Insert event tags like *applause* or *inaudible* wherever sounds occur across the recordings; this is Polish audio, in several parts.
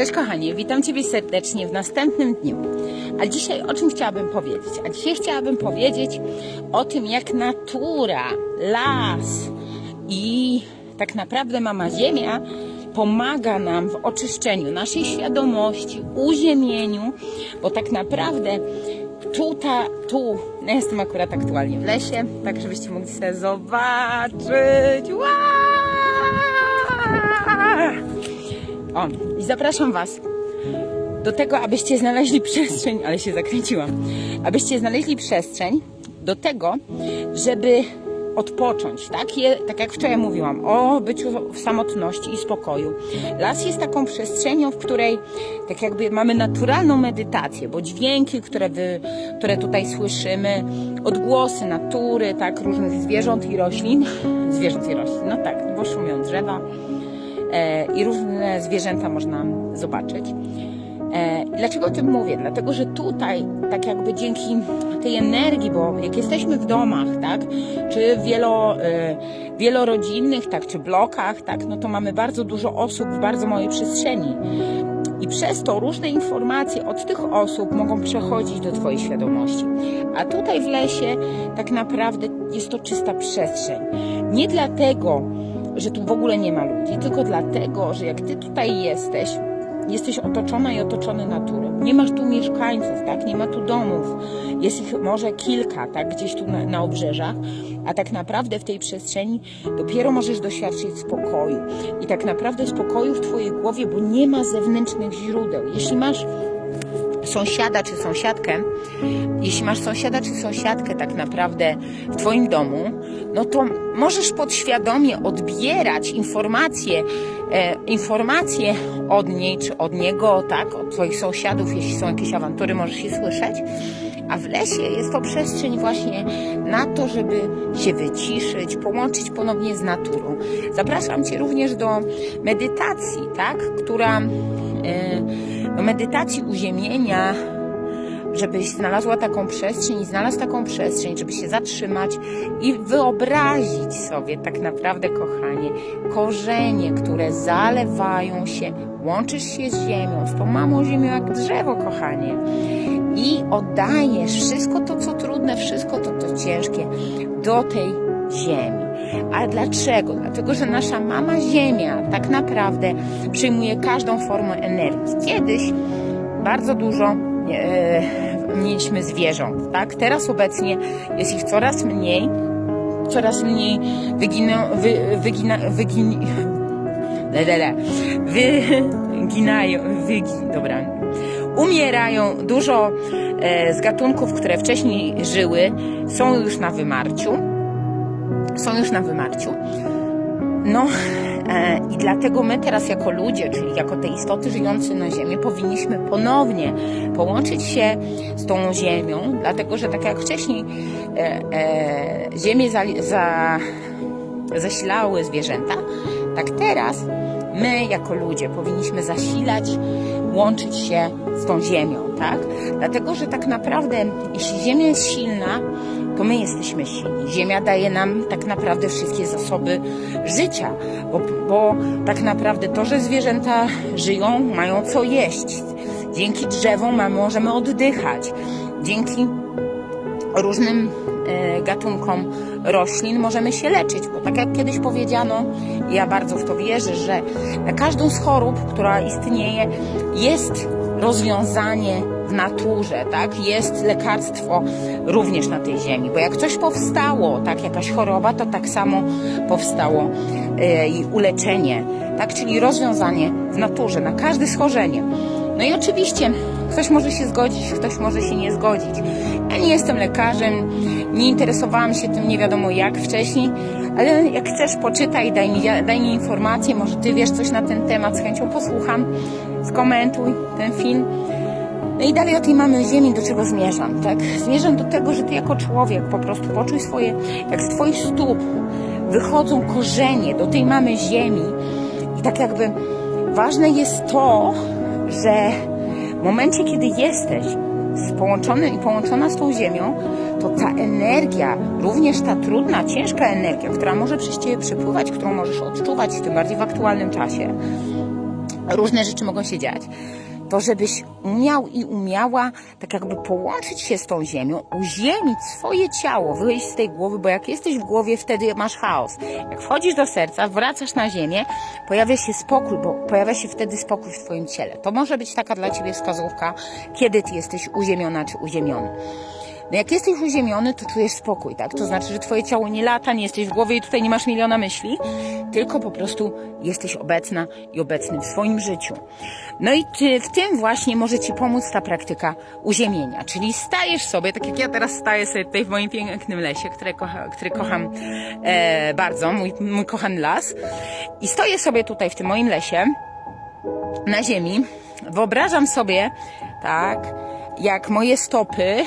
Cześć kochanie, witam Ciebie serdecznie w następnym dniu. A dzisiaj o czym chciałabym powiedzieć? A dzisiaj chciałabym powiedzieć o tym, jak natura, las i tak naprawdę Mama Ziemia pomaga nam w oczyszczeniu naszej świadomości, uziemieniu, bo tak naprawdę tutaj, tu, ja jestem akurat aktualnie w lesie, tak żebyście mogli sobie zobaczyć. Wow! O, i zapraszam Was do tego, abyście znaleźli *laughs* przestrzeń, ale się zakręciłam, abyście znaleźli przestrzeń do tego, żeby odpocząć, tak? Je, tak jak wczoraj mówiłam, o byciu w samotności i spokoju. Las jest taką przestrzenią, w której tak jakby mamy naturalną medytację, bo dźwięki, które, wy, które tutaj słyszymy, odgłosy natury, tak, różnych zwierząt i roślin, zwierząt i roślin, no tak, bo szumią drzewa, i różne zwierzęta można zobaczyć. E, dlaczego o tym mówię? Dlatego, że tutaj, tak jakby dzięki tej energii, bo jak jesteśmy w domach, tak, czy wielo, e, wielorodzinnych, tak, czy blokach, tak, no to mamy bardzo dużo osób w bardzo małej przestrzeni. I przez to różne informacje od tych osób mogą przechodzić do Twojej świadomości. A tutaj w lesie tak naprawdę jest to czysta przestrzeń. Nie dlatego, że tu w ogóle nie ma ludzi, tylko dlatego, że jak Ty tutaj jesteś, jesteś otoczona i otoczony naturą. Nie masz tu mieszkańców, tak? Nie ma tu domów. Jest ich może kilka, tak? Gdzieś tu na, na obrzeżach, a tak naprawdę w tej przestrzeni dopiero możesz doświadczyć spokoju. I tak naprawdę spokoju w Twojej głowie, bo nie ma zewnętrznych źródeł. Jeśli masz sąsiada czy sąsiadkę, jeśli masz sąsiada czy sąsiadkę tak naprawdę w Twoim domu, no to możesz podświadomie odbierać informacje, e, informacje od niej czy od niego, tak, od Twoich sąsiadów, jeśli są jakieś awantury, możesz je słyszeć. A w lesie jest to przestrzeń właśnie na to, żeby się wyciszyć, połączyć ponownie z naturą. Zapraszam Cię również do medytacji, tak, która e, do medytacji uziemienia, żebyś znalazła taką przestrzeń i znalazł taką przestrzeń, żeby się zatrzymać i wyobrazić sobie tak naprawdę, kochanie, korzenie, które zalewają się, łączysz się z ziemią, z tą mamą ziemią jak drzewo, kochanie. I oddajesz wszystko to, co trudne, wszystko to, co ciężkie do tej ziemi. A dlaczego? Dlatego, że nasza mama Ziemia tak naprawdę przyjmuje każdą formę energii. Kiedyś bardzo dużo e, mieliśmy zwierząt, tak? Teraz obecnie jest ich coraz mniej, coraz mniej wygina, wy, wygina, wygin, le, le, le, wyginają, wygi, dobra, umierają. Dużo e, z gatunków, które wcześniej żyły, są już na wymarciu są już na wymarciu. No e, i dlatego my teraz jako ludzie, czyli jako te istoty żyjące na Ziemi, powinniśmy ponownie połączyć się z tą Ziemią, dlatego że tak jak wcześniej e, e, Ziemię za, za, zasilały zwierzęta, tak teraz my jako ludzie powinniśmy zasilać, łączyć się z tą Ziemią, tak? Dlatego, że tak naprawdę, jeśli Ziemia jest silna, to my jesteśmy silni. Ziemia daje nam tak naprawdę wszystkie zasoby życia, bo, bo tak naprawdę to, że zwierzęta żyją, mają co jeść. Dzięki drzewom możemy oddychać. Dzięki różnym e, gatunkom roślin możemy się leczyć, bo tak jak kiedyś powiedziano, ja bardzo w to wierzę, że na każdą z chorób, która istnieje, jest rozwiązanie w naturze, tak? Jest lekarstwo również na tej ziemi, bo jak coś powstało, tak, jakaś choroba, to tak samo powstało i uleczenie, tak? Czyli rozwiązanie w naturze na każde schorzenie. No i oczywiście ktoś może się zgodzić, ktoś może się nie zgodzić. Ja nie jestem lekarzem, nie interesowałam się tym nie wiadomo jak wcześniej, ale jak chcesz, poczytaj, daj mi, daj mi informacje, może ty wiesz coś na ten temat, z chęcią posłucham, skomentuj ten film. No i dalej o tej mamy ziemi, do czego zmierzam, tak? Zmierzam do tego, że ty jako człowiek po prostu poczuj swoje, jak z twoich stóp wychodzą korzenie do tej mamy ziemi i tak jakby ważne jest to, że w momencie, kiedy jesteś połączony i połączona z tą ziemią, to ta energia, również ta trudna, ciężka energia, która może przez ciebie przepływać, którą możesz odczuwać, tym bardziej w aktualnym czasie, różne rzeczy mogą się dziać, to żebyś umiał i umiała tak jakby połączyć się z tą ziemią, uziemić swoje ciało, wyjść z tej głowy, bo jak jesteś w głowie, wtedy masz chaos. Jak wchodzisz do serca, wracasz na ziemię, pojawia się spokój, bo pojawia się wtedy spokój w twoim ciele. To może być taka dla ciebie wskazówka, kiedy ty jesteś uziemiona czy uziemiony. No jak jesteś uziemiony, to czujesz spokój, tak? To znaczy, że twoje ciało nie lata, nie jesteś w głowie i tutaj nie masz miliona myśli, tylko po prostu jesteś obecna i obecny w swoim życiu. No i ty, w tym właśnie może ci pomóc ta praktyka uziemienia, czyli stajesz sobie, tak jak ja teraz staję sobie tutaj w moim pięknym lesie, które kocha, który kocham e, bardzo, mój, mój kochany las i stoję sobie tutaj w tym moim lesie, na ziemi, wyobrażam sobie, tak, jak moje stopy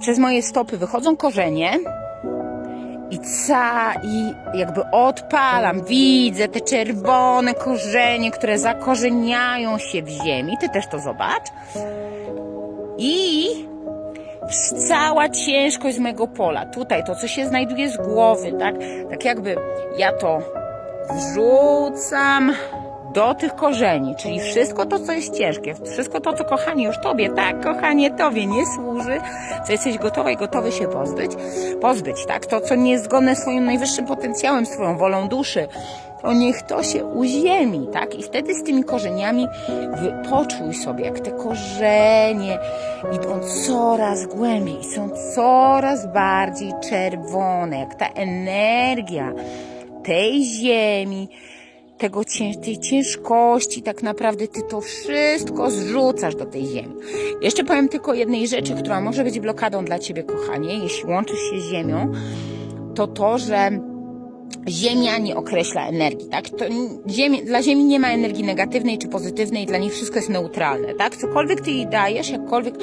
przez moje stopy wychodzą korzenie i ca i jakby odpalam, widzę te czerwone korzenie, które zakorzeniają się w ziemi. Ty też to zobacz. I cała ciężkość mojego pola, tutaj to, co się znajduje z głowy, tak, tak jakby ja to wrzucam do tych korzeni, czyli wszystko to, co jest ciężkie, wszystko to, co kochanie już tobie, tak, kochanie tobie nie służy, co jesteś gotowa i gotowy się pozbyć, pozbyć, tak, to, co nie jest zgodne swoim najwyższym potencjałem, swoją wolą duszy, to niech to się uziemi, tak? I wtedy z tymi korzeniami poczuj sobie, jak te korzenie idą coraz głębiej, są coraz bardziej czerwone, jak ta energia tej ziemi, tego, tej ciężkości, tak naprawdę ty to wszystko zrzucasz do tej ziemi. Jeszcze powiem tylko jednej rzeczy, która może być blokadą dla ciebie, kochanie, jeśli łączysz się z ziemią, to to, że Ziemia nie określa energii, tak? To ziemi, dla Ziemi nie ma energii negatywnej czy pozytywnej, dla niej wszystko jest neutralne, tak? Cokolwiek ty jej dajesz, jakkolwiek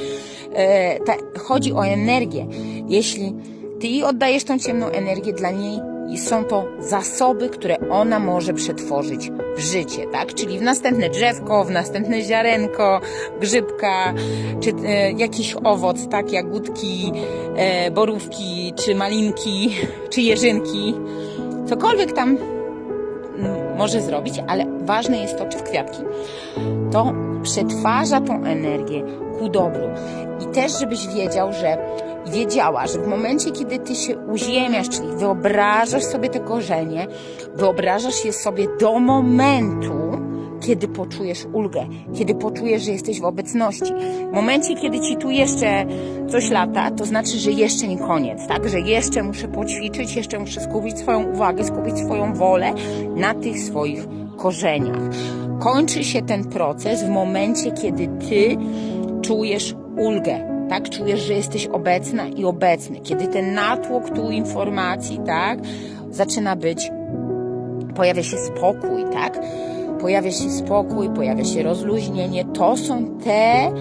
e, ta, chodzi o energię. Jeśli ty jej oddajesz tą ciemną energię, dla niej są to zasoby, które ona może przetworzyć w życie, tak? Czyli w następne drzewko, w następne ziarenko, grzybka, czy e, jakiś owoc, tak? Jagódki, e, borówki, czy malinki, *laughs* czy jeżynki cokolwiek tam mm, może zrobić, ale ważne jest to, czy w kwiatki, to przetwarza tą energię ku dobru. I też, żebyś wiedział, że wiedziała, że w momencie, kiedy ty się uziemiasz, czyli wyobrażasz sobie te korzenie, wyobrażasz je sobie do momentu, kiedy poczujesz ulgę, kiedy poczujesz, że jesteś w obecności. W momencie, kiedy ci tu jeszcze coś lata, to znaczy, że jeszcze nie koniec, tak? Że jeszcze muszę poćwiczyć, jeszcze muszę skupić swoją uwagę, skupić swoją wolę na tych swoich korzeniach. Kończy się ten proces w momencie, kiedy ty czujesz ulgę, tak? Czujesz, że jesteś obecna i obecny. Kiedy ten natłok tu informacji, tak? Zaczyna być pojawia się spokój, tak? Pojawia się spokój, pojawia się rozluźnienie. To są te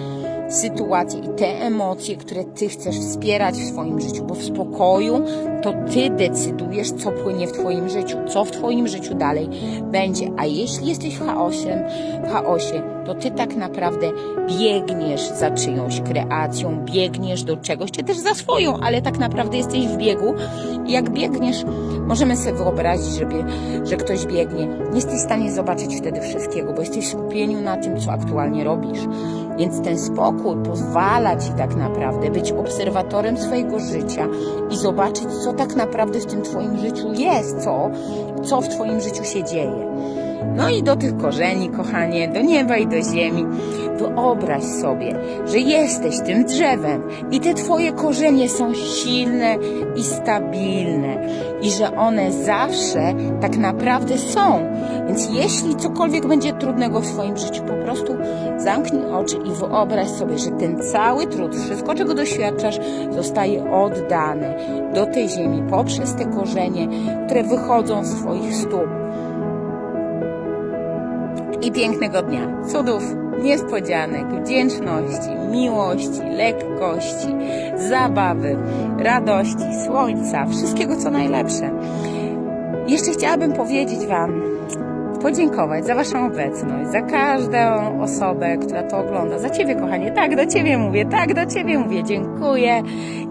sytuacje i te emocje, które ty chcesz wspierać w swoim życiu, bo w spokoju to ty decydujesz, co płynie w twoim życiu, co w twoim życiu dalej będzie. A jeśli jesteś w chaosie, w chaosie, to ty tak naprawdę biegniesz za czyjąś kreacją, biegniesz do czegoś, czy też za swoją, ale tak naprawdę jesteś w biegu. Jak biegniesz, możemy sobie wyobrazić, że, bie, że ktoś biegnie. Nie jesteś w stanie zobaczyć wtedy wszystkiego, bo jesteś w skupieniu na tym, co aktualnie robisz. Więc ten spokój pozwala ci tak naprawdę być obserwatorem swojego życia i zobaczyć, co tak naprawdę w tym twoim życiu jest, co, co w twoim życiu się dzieje. No i do tych korzeni, kochanie, do nieba i do ziemi. Wyobraź sobie, że jesteś tym drzewem i te twoje korzenie są silne i stabilne i że one zawsze tak naprawdę są. Więc jeśli cokolwiek będzie trudnego w swoim życiu, po prostu zamknij oczy i wyobraź sobie, że ten cały trud, wszystko czego doświadczasz, zostaje oddane do tej ziemi poprzez te korzenie, które wychodzą z twoich stóp i pięknego dnia. Cudów, niespodzianek, wdzięczności, miłości, lekkości, zabawy, radości, słońca, wszystkiego co najlepsze. Jeszcze chciałabym powiedzieć Wam, podziękować za Waszą obecność, za każdą osobę, która to ogląda. Za Ciebie, kochanie, tak do Ciebie mówię, tak do Ciebie mówię. Dziękuję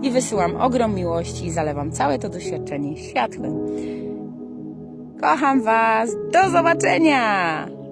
i wysyłam ogrom miłości i zalewam całe to doświadczenie światłem. Kocham Was, do zobaczenia!